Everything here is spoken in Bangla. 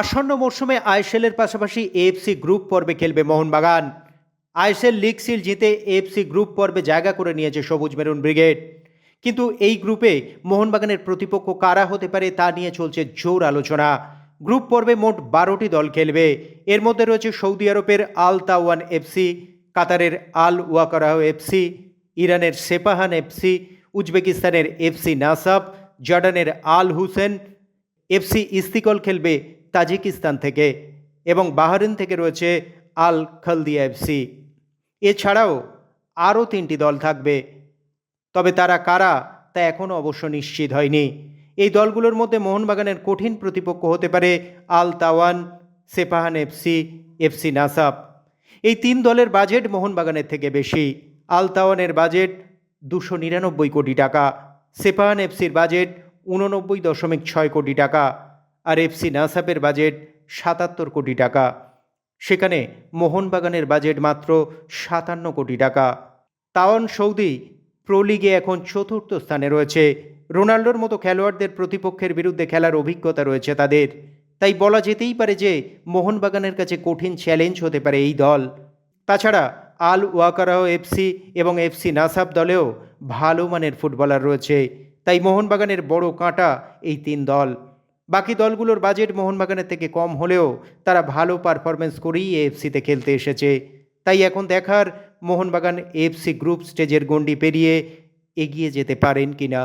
আসন্ন মরশুমে আইএসএলের পাশাপাশি এএফসি গ্রুপ পর্বে খেলবে মোহনবাগান। আইএসএল লিগ সিল জিতে এএফসি গ্রুপ পর্বে জায়গা করে নিয়েছে সবুজ মেরুন ব্রিগেড। কিন্তু এই গ্রুপে মোহনবাগানের প্রতিপক্ষ কারা হতে পারে তা নিয়ে চলছে জোর আলোচনা। গ্রুপ পর্বে মোট বারোটি দল খেলবে। এর মধ্যে রয়েছে সৌদি আরবের আল তাওয়ান এফসি, কাতারের আল ওয়াকারাহ এফসি, ইরানের সেপাহান এফসি, উজবেকিস্তানের এফসি নাসাব, জর্ডানের আল হুসেন। এফসি ইস্তিকল খেলবে তাজিকিস্তান থেকে এবং বাহরিন থেকে রয়েছে আল খালদিয়া এফসি এছাড়াও আরও তিনটি দল থাকবে। তবে তারা কারা তা এখনও অবশ্য নিশ্চিত হয়নি। এই দলগুলোর মধ্যে মোহনবাগানের কঠিন প্রতিপক্ষ হতে পারে আল তাওয়ান, সেপাহান এফসি এফসি নাসাব। এই তিন দলের বাজেট মোহনবাগানের থেকে বেশি। আল তাওয়ানের বাজেট দুশো নিরানব্বই কোটি টাকা। সেপাহান এফসির বাজেট উননব্বই দশমিক ছয় কোটি টাকা। আর এফসি নাসাপের বাজেট সাতাত্তর কোটি টাকা। সেখানে মোহনবাগানের বাজেট মাত্র সাতান্ন কোটি টাকা। তাওয়ান সৌদি প্রো লিগে এখন চতুর্থ স্থানে রয়েছে। রোনাল্ডোর মতো খেলোয়াড়দের প্রতিপক্ষের বিরুদ্ধে খেলার অভিজ্ঞতা রয়েছে তাদের। তাই বলা যেতেই পারে যে, মোহনবাগানের কাছে কঠিন চ্যালেঞ্জ হতে পারে এই দল। তাছাড়া আল ওয়াকারাহ এফসি এবং এফসি নাসাব দলেও ভালো মানের ফুটবলার রয়েছে। তাই মোহনবাগানের বড় কাঁটা এই তিন দল। বাকি দলগুলোর বাজেট মোহনবাগানের থেকে কম হলেও তারা ভালো পারফরমেন্স করেই এফসিতে খেলতে এসেছে। তাই এখন দেখার মোহনবাগান এফসি গ্রুপ স্টেজের গণ্ডি পেরিয়ে এগিয়ে যেতে পারেন কিনা।